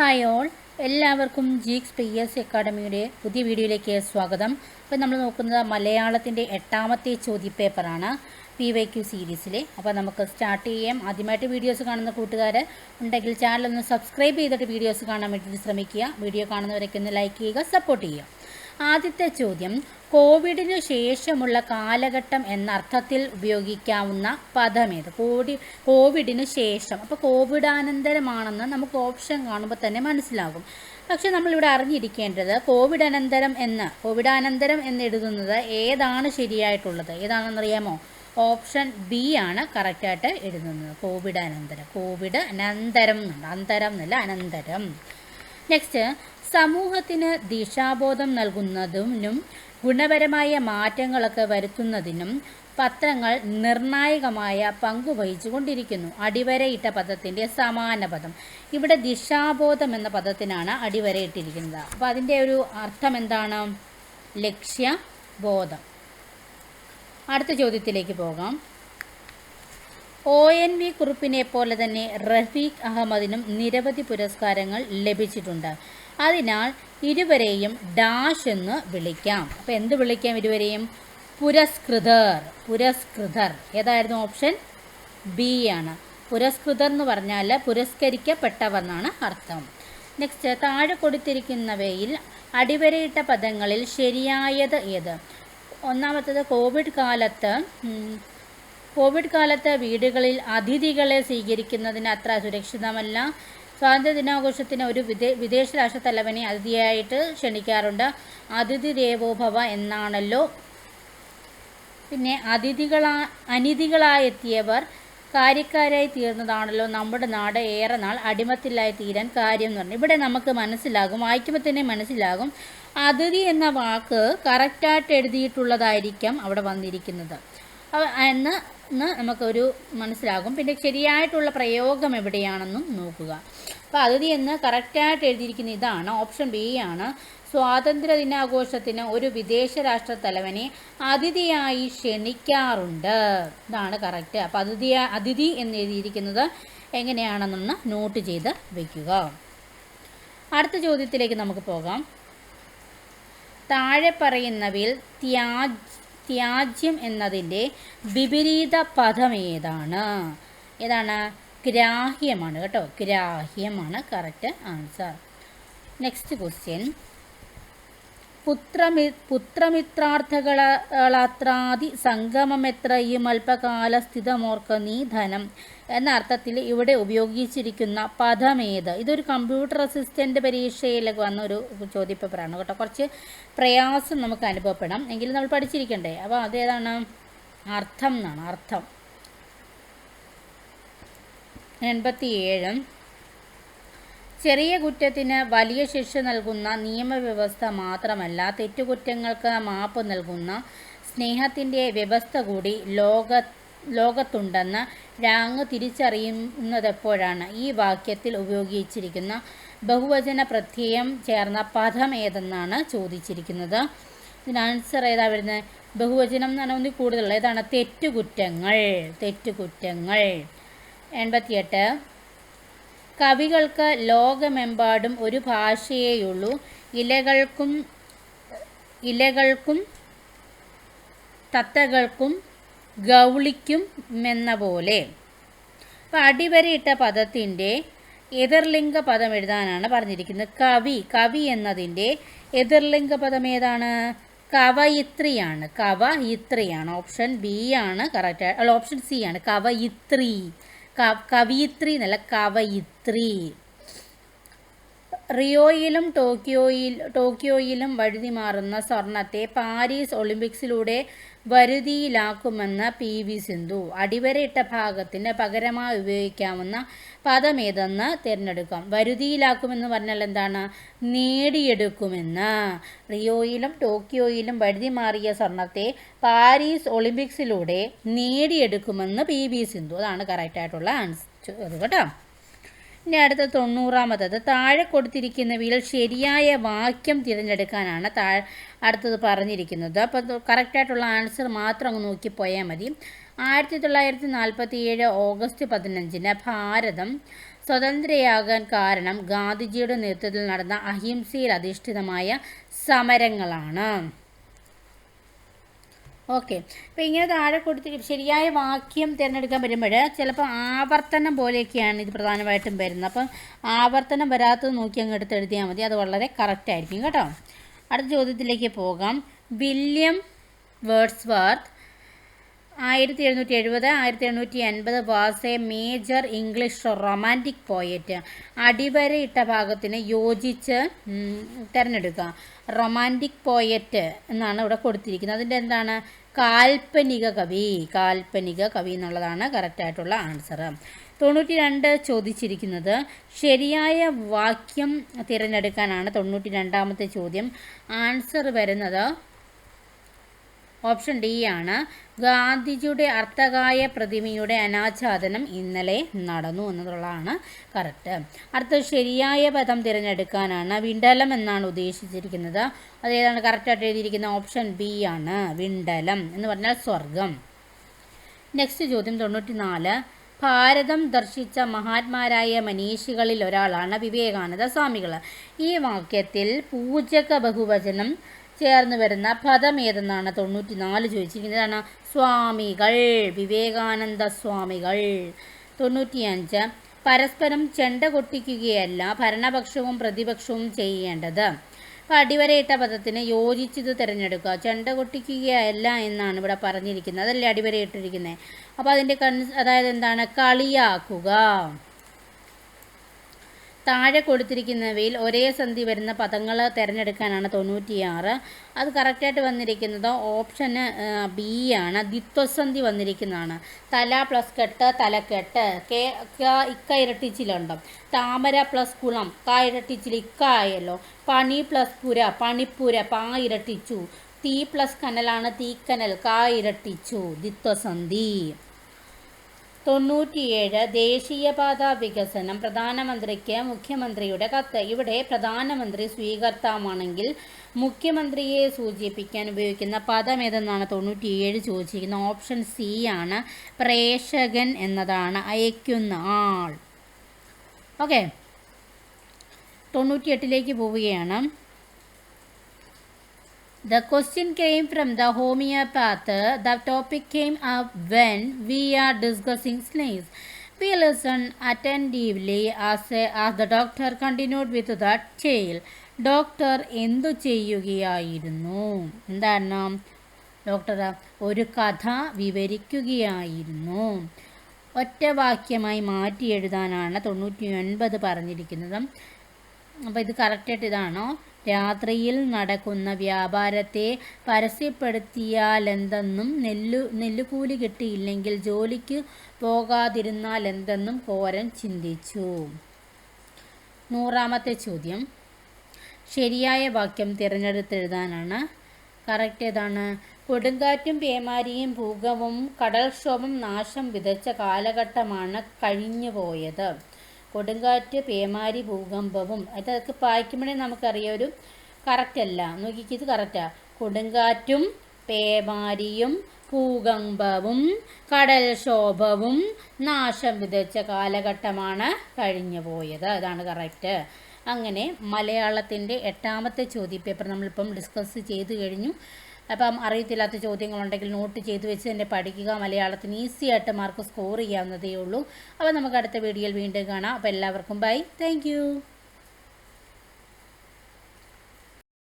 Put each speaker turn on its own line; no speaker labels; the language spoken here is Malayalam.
Hi all. എല്ലാവർക്കും ജീക്സ് പി എസ് അക്കാഡമിയുടെ പുതിയ വീഡിയോയിലേക്ക് സ്വാഗതം. ഇപ്പോൾ നമ്മൾ നോക്കുന്നത് മലയാളത്തിന്റെ എട്ടാമത്തെ ചോദ്യപേപ്പറാണ് പി വൈ ക്യു സീരീസിലെ. അപ്പോൾ നമുക്ക് സ്റ്റാർട്ട് ചെയ്യാം. ആദ്യമായിട്ട് വീഡിയോസ് കാണുന്ന കൂട്ടുകാർ ഉണ്ടെങ്കിൽ ചാനൽ ഒന്ന് സബ്സ്ക്രൈബ് ചെയ്തിട്ട് വീഡിയോസ് കാണാൻ വേണ്ടിയിട്ട് ശ്രമിക്കുക. വീഡിയോ കാണുന്നവരൊക്കെ ഒന്ന് ലൈക്ക് ചെയ്യുക സപ്പോർട്ട് ചെയ്യുക. ആദ്യത്തെ ചോദ്യം കോവിഡിനു ശേഷമുള്ള കാലഘട്ടം എന്ന അർത്ഥത്തിൽ ഉപയോഗിക്കാവുന്ന പദമേത്? കോടി കോവിഡിന് ശേഷം. അപ്പോൾ കോവിഡാനന്തരമാണെന്ന് നമുക്ക് ഓപ്ഷൻ കാണുമ്പോൾ തന്നെ മനസ്സിലാകും. പക്ഷെ നമ്മളിവിടെ അറിഞ്ഞിരിക്കേണ്ടത് കോവിഡ് അനന്തരം എന്ന് കോവിഡാനന്തരം എന്ന് എഴുതുന്നത് ഏതാണ് ശരിയായിട്ടുള്ളത്? ഏതാണെന്നറിയാമോ? ഓപ്ഷൻ ബി ആണ് കറക്റ്റായിട്ട് എഴുതുന്നത്. കോവിഡ് അനന്തരം കോവിഡ് അനന്തരം എന്നുണ്ട്. അന്തരം എന്നല്ല അനന്തരം. നെക്സ്റ്റ് സമൂഹത്തിന് ദിശാബോധം നൽകുന്നതിനും ഗുണപരമായ മാറ്റങ്ങളൊക്കെ വരുത്തുന്നതിനും പത്രങ്ങൾ നിർണായകമായ പങ്ക് വഹിച്ചുകൊണ്ടിരിക്കുന്നു അടിവരയിട്ട പദത്തിന്റെ സമാന പദം. ഇവിടെ ദിശാബോധം എന്ന പദത്തിനാണ് അടിവരയിട്ടിരിക്കുന്നത്. അപ്പോൾ അതിന്റെ ഒരു അർത്ഥം എന്താണ്? ലക്ഷ്യബോധം. അടുത്ത ചോദ്യത്തിലേക്ക് പോകാം. ഒ എൻ വി കുറുപ്പിനെ പോലെ തന്നെ റഫീഖ് അഹമ്മദിനും നിരവധി പുരസ്കാരങ്ങൾ ലഭിച്ചിട്ടുണ്ട്. അതിനാൽ ഇരുവരെയും ഡാഷ് എന്ന് വിളിക്കാം. അപ്പോൾ എന്ത് വിളിക്കാം ഇരുവരെയും? പുരസ്കൃതർ പുരസ്കൃതർ. ഏതായിരുന്നു ഓപ്ഷൻ? ബി ആണ്. പുരസ്കൃതർ എന്ന് പറഞ്ഞാൽ പുരസ്കരിക്കപ്പെട്ടവർ എന്നാണ് അർത്ഥം. നെക്സ്റ്റ് താഴെ കൊടുത്തിരിക്കുന്നവയിൽ അടിവരയിട്ട പദങ്ങളിൽ ശരിയായത് ഏത്? ഒന്നാമത്തത് കോവിഡ് കാലത്ത് കോവിഡ് കാലത്ത് വീടുകളിൽ അതിഥികളെ സ്വീകരിക്കുന്നതിന് അത്ര സുരക്ഷിതമല്ല. സ്വാതന്ത്ര്യ ദിനാഘോഷത്തിന് ഒരു വിദേ വിദേശ രാഷ്ട്ര തലവനെ അതിഥിയായിട്ട് ക്ഷണിക്കാറുണ്ട്. അതിഥി ദേവോഭവ എന്നാണല്ലോ. പിന്നെ അതിഥികളാ അനിഥികളായെത്തിയവർ കാര്യക്കാരായി തീർന്നതാണല്ലോ. നമ്മുടെ നാട് ഏറെ നാൾ അടിമത്തിലായി തീരാൻ കാര്യം എന്ന് പറഞ്ഞു. ഇവിടെ നമുക്ക് മനസ്സിലാകും വായിക്കുമ്പോൾ തന്നെ മനസ്സിലാകും. അതിഥി എന്ന വാക്ക് കറക്റ്റായിട്ട് എഴുതിയിട്ടുള്ളതായിരിക്കാം അവിടെ വന്നിരിക്കുന്നത്. എന്ന് നമുക്കൊരു മനസ്സിലാകും. പിന്നെ ശരിയായിട്ടുള്ള പ്രയോഗം എവിടെയാണെന്നും നോക്കുക. അപ്പോൾ അതിഥി എന്ന് കറക്റ്റായിട്ട് എഴുതിയിരിക്കുന്ന ഇതാണ്. ഓപ്ഷൻ ബി ആണ്. സ്വാതന്ത്ര്യ ദിനാഘോഷത്തിന് ഒരു വിദേശ രാഷ്ട്ര തലവനെ അതിഥിയായി ക്ഷണിക്കാറുണ്ട്. ഇതാണ് കറക്റ്റ്. അപ്പോൾ അതിഥി അതിഥി എന്ന് എഴുതിയിരിക്കുന്നത് എങ്ങനെയാണെന്നൊന്ന് നോട്ട് ചെയ്ത് വയ്ക്കുക അടുത്ത ചോദ്യത്തിലേക്ക് നമുക്ക് പോകാം. താഴെ പറയുന്നവയിൽ ത്യാജ് ത്യാജ്യം എന്നതിന്റെ വിപരീത പദം ഏതാണ്? ഏതാണ്? ഗ്രാഹ്യമാണ് കേട്ടോ. ഗ്രാഹ്യമാണ് കറക്റ്റ് ആൻസർ നെക്സ്റ്റ് ക്വസ്റ്റ്യൻ പുത്രമി പുത്രമിത്രാർത്ഥകളാത്രാദി സംഗമമെത്രയും അല്പകാല സ്ഥിതമോർക്ക നീ ധനം എന്ന അർത്ഥത്തിൽ ഇവിടെ ഉപയോഗിച്ചിരിക്കുന്ന പദമേത്. ഇതൊരു കമ്പ്യൂട്ടർ അസിസ്റ്റന്റ് പരീക്ഷയിലൊക്കെ വന്ന ഒരു ചോദ്യപേപ്പറാണ് കേട്ടോ. കുറച്ച് പ്രയാസം നമുക്ക് അനുഭവപ്പെടാം. എങ്കിലും നമ്മൾ പഠിച്ചിരിക്കണ്ടേ. അപ്പോൾ അതേതാണ്? അർത്ഥം എന്നാണ്. അർത്ഥം. എൺപത്തിയേഴും. ചെറിയ കുറ്റത്തിന് വലിയ ശിക്ഷ നൽകുന്ന നിയമവ്യവസ്ഥ മാത്രമല്ല തെറ്റുകുറ്റങ്ങൾക്ക് മാപ്പ് നൽകുന്ന സ്നേഹത്തിന്റെ വ്യവസ്ഥ കൂടി ലോക ലോകത്തുണ്ടെന്ന് രാങ് തിരിച്ചറിയുന്നതെപ്പോഴാണ് ഈ വാക്യത്തിൽ ഉപയോഗിച്ചിരിക്കുന്ന ബഹുവചന പ്രത്യയം ചേർന്ന പദം ഏതെന്നാണ് ചോദിച്ചിരിക്കുന്നത്. ഇതിന് ആൻസർ ഏതാ വരുന്നത് ബഹുവചനം എന്ന് പറഞ്ഞാൽ ഒന്നിൽ കൂടുതലുള്ള. ഏതാണ്? തെറ്റുകുറ്റങ്ങൾ. തെറ്റുകുറ്റങ്ങൾ. എൺപത്തിയെട്ട്. കവികൾക്ക് ലോകമെമ്പാടും ഒരു ഭാഷയേയുള്ളൂ. ഇലകൾക്കും ഇലകൾക്കും തത്തകൾക്കും ഗൗളിക്കും എന്ന പോലെ. അപ്പോൾ അടിവരയിട്ട പദത്തിന്റെ എതിർലിംഗ പദം എഴുതാനാണ് പറഞ്ഞിരിക്കുന്നത്. കവി കവി എന്നതിന്റെ എതിർലിംഗ പദം ഏതാണ്? കവയിത്രിയാണ്. കവയിത്രിയാണ്. ഓപ്ഷൻ ബി ആണ്. കറക്റ്റ് അല്ല ഓപ്ഷൻ സി ആണ്. കവയിത്രി. കവയിത്രി എന്നല്ല കവയിത്രി. റിയോയിലും ടോക്കിയോയിൽ ടോക്കിയോയിലും വഴുതി മാറുന്ന സ്വർണത്തെ പാരീസ് ഒളിമ്പിക്സിലൂടെ വരുതിയിലാക്കുമെന്ന് പി വി സിന്ധു. അടിവരയിട്ട ഭാഗത്തിന് പകരമായി ഉപയോഗിക്കാവുന്ന പദമേതെന്ന് തിരഞ്ഞെടുക്കാം. വരുതിയിലാക്കുമെന്ന് പറഞ്ഞാൽ എന്താണ്? നേടിയെടുക്കുമെന്ന്. റിയോയിലും ടോക്കിയോയിലും വഴുതി മാറിയ സ്വർണത്തെ പാരീസ് ഒളിമ്പിക്സിലൂടെ നേടിയെടുക്കുമെന്ന് പി വി സിന്ധു. അതാണ് കറക്റ്റായിട്ടുള്ള ആൻസർ കേട്ടോ. ഇനി അടുത്ത തൊണ്ണൂറാമത്തത്. താഴെ കൊടുത്തിരിക്കുന്നവയിൽ ശരിയായ വാക്യം തിരഞ്ഞെടുക്കാനാണ് താഴെ അടുത്തത് പറഞ്ഞിരിക്കുന്നത്. അപ്പോൾ കറക്റ്റായിട്ടുള്ള ആൻസർ മാത്രം അങ്ങ് നോക്കിപ്പോയാൽ മതി. ആയിരത്തി തൊള്ളായിരത്തി നാൽപ്പത്തി ഏഴ് ഓഗസ്റ്റ് പതിനഞ്ചിന് ഭാരതം സ്വതന്ത്രയാകാൻ കാരണം ഗാന്ധിജിയുടെ നേതൃത്വത്തിൽ നടന്ന അഹിംസയിൽ അധിഷ്ഠിതമായ സമരങ്ങളാണ്. ഓക്കെ അപ്പോൾ ഇങ്ങനെ താഴെ കൊടുത്തിട്ട് ശരിയായ വാക്യം തിരഞ്ഞെടുക്കാൻ വരുമ്പോൾ ചിലപ്പോൾ ആവർത്തനം പോലെയൊക്കെയാണ് ഇത് പ്രധാനമായിട്ടും വരുന്നത്. അപ്പം ആവർത്തനം വരാത്തത് നോക്കി അങ്ങ് എടുത്ത് എഴുതിയാൽ മതി. അത് വളരെ കറക്റ്റ് ആയിരിക്കും കേട്ടോ. അടുത്ത ചോദ്യത്തിലേക്ക് പോകാം. വില്യം വേർഡ്സ്വർത്ത് ആയിരത്തി എഴുന്നൂറ്റി എഴുപത് ആയിരത്തി എണ്ണൂറ്റി എൺപത് was major English romantic poet അടിവരയിട്ട ഭാഗത്തിന് യോജിച്ച് തിരഞ്ഞെടുക്കുക. റൊമാന്റിക് പോയറ്റ് എന്നാണ് ഇവിടെ കൊടുത്തിരിക്കുന്നത്. അതിന്റെ എന്താണ്? കാൽപ്പനിക കവി. കാൽപ്പനിക കവി എന്നുള്ളതാണ് കറക്റ്റായിട്ടുള്ള ആൻസർ തൊണ്ണൂറ്റി രണ്ട് ചോദിച്ചിരിക്കുന്നത് ശരിയായ വാക്യം തിരഞ്ഞെടുക്കാനാണ് തൊണ്ണൂറ്റി രണ്ടാമത്തെ ചോദ്യം. ആൻസർ വരുന്നത് ഓപ്ഷൻ ഡി ആണ്. ഗാന്ധിജിയുടെ അർത്ഥകായ പ്രതിമയുടെ അനാച്ഛാദനം ഇന്നലെ നടന്നു എന്നുള്ളതാണ് കറക്റ്റ് അടുത്ത ശരിയായ പദം തിരഞ്ഞെടുക്കാനാണ് വിണ്ടലം എന്നാണ് ഉദ്ദേശിച്ചിരിക്കുന്നത്. അതേതാണ് കറക്റ്റായിട്ട് എഴുതിയിരിക്കുന്ന ഓപ്ഷൻ ബി ആണ്. വിണ്ടലം എന്ന് പറഞ്ഞാൽ സ്വർഗം നെക്സ്റ്റ് ചോദ്യം തൊണ്ണൂറ്റി നാല് ഭാരതം ദർശിച്ച മഹാത്മാരായ മനീഷികളിൽ ഒരാളാണ് വിവേകാനന്ദ സ്വാമികൾ ഈ വാക്യത്തിൽ പൂജക ബഹുവചനം ചേർന്ന് വരുന്ന പദം ഏതെന്നാണ് തൊണ്ണൂറ്റി നാല് ചോദിച്ചിരിക്കുന്നത്. ഇതാണ് സ്വാമികൾ വിവേകാനന്ദ സ്വാമികൾ. തൊണ്ണൂറ്റിയഞ്ച് പരസ്പരം ചെണ്ട കൊട്ടിക്കുകയല്ല ഭരണപക്ഷവും പ്രതിപക്ഷവും ചെയ്യേണ്ടത്. അടിവരയിട്ട പദത്തിന് യോജിച്ചത് തിരഞ്ഞെടുക്കുക. ചെണ്ട കൊട്ടിക്കുകയല്ല എന്നാണ് ഇവിടെ പറഞ്ഞിരിക്കുന്നത്. അതല്ലേ അടിവരയിട്ടിരിക്കുന്നത്? അപ്പോൾ അതിന്റെ കൺ അതായത് എന്താണ്? കളിയാക്കുക. താഴെ കൊടുത്തിരിക്കുന്നവയിൽ ഒരേ സന്ധി വരുന്ന പദങ്ങൾ തിരഞ്ഞെടുക്കാനാണ് തൊണ്ണൂറ്റിയാറ്. അത് കറക്റ്റായിട്ട് വന്നിരിക്കുന്നത് ഓപ്ഷന് ബി ആണ്. ദിത്വസന്ധി വന്നിരിക്കുന്നതാണ്. തല പ്ലസ് കെട്ട് തലക്കെട്ട്. കെ ഇക്ക ഇരട്ടിച്ചിലുണ്ടോ. താമര പ്ലസ് കുളം. ക ഇരട്ടിച്ചിൽ ഇക്ക ആയല്ലോ. പണി പ്ലസ് പുര. പണിപ്പുര. പാ ഇരട്ടിച്ചു. തീ പ്ലസ് കനലാണ് തീക്കനൽ. കാ ഇരട്ടിച്ചു. ദിത്വസന്ധി തൊണ്ണൂറ്റിയേഴ് ദേശീയപാത വികസനം. പ്രധാനമന്ത്രിക്ക് മുഖ്യമന്ത്രിയുടെ കത്ത്. ഇവിടെ പ്രധാനമന്ത്രി സ്വീകർത്താമാണെങ്കിൽ മുഖ്യമന്ത്രിയെ സൂചിപ്പിക്കാൻ ഉപയോഗിക്കുന്ന പദം ഏതെന്നാണ് തൊണ്ണൂറ്റിയേഴ് ചോദിച്ചിരിക്കുന്നത് ഓപ്ഷൻ സി ആണ് പ്രേക്ഷകൻ എന്നതാണ് അയക്കുന്ന ആൾ. ഓക്കെ. തൊണ്ണൂറ്റിയെട്ടിലേക്ക് പോവുകയാണ്. The question came from the homeopath. The topic came up when we are discussing snakes. We listened attentively as, as the doctor continued with the tale. Doctor എന്തു ചെയ്യുകയായിരുന്നു എന്താണ് ഡോക്ടർ ഒരു കഥ വിവരിക്കുകയായിരുന്നു ഒറ്റ വാക്യമായി മാറ്റി എഴുതാനാണ് തൊണ്ണൂറ്റി ഒൻപത് പറഞ്ഞിരിക്കുന്നത് അപ്പോൾ ഇത് കറക്റ്റായിട്ട് ഇതാണോ രാത്രിയിൽ നടക്കുന്ന വ്യാപാരത്തെ പരസ്യപ്പെടുത്തിയാലെന്തെന്നും നെല്ലു നെല്ലുകൂലി കിട്ടിയില്ലെങ്കിൽ ജോലിക്ക് പോകാതിരുന്നാൽ എന്തെന്നും കോരൻ ചിന്തിച്ചു. നൂറാമത്തെ ചോദ്യം. ശരിയായ വാക്യം തിരഞ്ഞെടുത്തെഴുതാനാണ്. കറക്റ്റ് ഏതാണ്? കൊടുങ്കാറ്റും പേമാരിയും ഭൂകവും കടൽക്ഷോഭം നാശം വിതച്ച കാലഘട്ടമാണ് കഴിഞ്ഞു പോയത് കൊടുങ്കാറ്റ് പേമാരി ഭൂകമ്പവും അതൊക്കെ വായിക്കുമ്പോഴേ നമുക്കറിയാം ഒരു കറക്റ്റല്ല നോക്കിക്ക് ഇത് കറക്റ്റാ കൊടുങ്കാറ്റും പേമാരിയും ഭൂകമ്പവും കടൽക്ഷോഭവും നാശം വിതച്ച കാലഘട്ടമാണ് കഴിഞ്ഞു പോയത്. അതാണ് കറക്റ്റ് അങ്ങനെ മലയാളത്തിന്റെ എട്ടാമത്തെ ചോദ്യപേപ്പർ നമ്മളിപ്പം ഡിസ്കസ് ചെയ്തു കഴിഞ്ഞു. അപ്പം അറിയത്തില്ലാത്ത ചോദ്യങ്ങളുണ്ടെങ്കിൽ നോട്ട് ചെയ്തു വെച്ച് തന്നെ പഠിക്കുക. മലയാളത്തിന് ഈസി ആയിട്ട് മാർക്ക് സ്കോർ ചെയ്യാവുന്നതേ ഉള്ളൂ. അപ്പോൾ നമുക്ക് അടുത്ത വീഡിയോയിൽ വീണ്ടും കാണാം. അപ്പോൾ എല്ലാവർക്കും ബൈ താങ്ക്